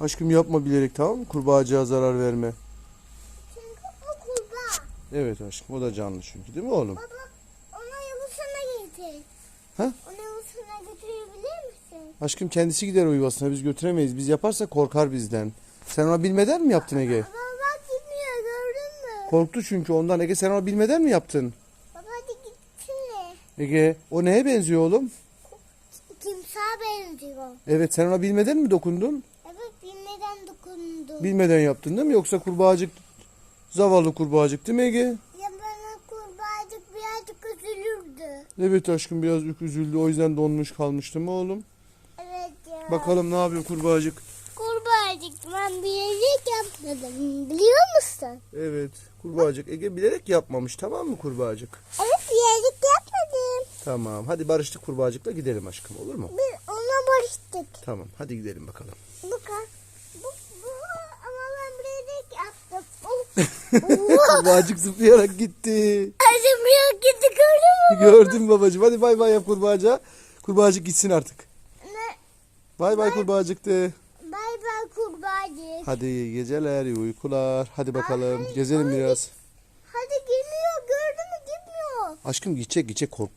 Aşkım yapma bilerek tamam mı? Kurbağacığa zarar verme. Çünkü o kurbağa. Evet aşkım o da canlı çünkü değil mi oğlum? Baba ona yuvasına getir. Ha? Ona yuvasına götürebilir misin? Aşkım kendisi gider o yuvasına biz götüremeyiz. Biz yaparsak korkar bizden. Sen ona bilmeden mi yaptın Ege? Baba bak gitmiyor gördün mü? Korktu çünkü ondan. Ege sen ona bilmeden mi yaptın? Baba hadi gitsene. Ege o neye benziyor oğlum? Timsaha benziyor. Evet sen ona bilmeden mi dokundun? Bilmeden dokundu. Bilmeden yaptın değil mi? Yoksa kurbağacık zavallı kurbağacık değil mi Ege? ya bana kurbağacık birazcık üzülürdü. Evet aşkım biraz üzüldü o yüzden donmuş kalmıştı mı oğlum? Evet ya. Bakalım ne yapıyor kurbağacık? Kurbağacık ben birazcık yapmadım. Biliyor musun? Evet kurbağacık Ege bilerek yapmamış tamam mı kurbağacık? Evet birazcık yapmadım. Tamam hadi barıştık kurbağacıkla gidelim aşkım olur mu? Biz ona barıştık. Tamam hadi gidelim bakalım. Bu, bu ama ben birazcık yaptım. Kurbağacık zıplayarak gitti. Acımıyor gitti gördün mü? Gördüm babacığım hadi bay bay yap kurbağaca. Kurbağacık gitsin artık. Ne? Bay bay kurbağacık de. Bay bay kurbağacık. Hadi iyi geceler iyi uykular. Hadi bakalım Ay, gezelim biraz. Hadi geliyor gördün mü gitmiyor. Aşkım gidecek gidecek korktu.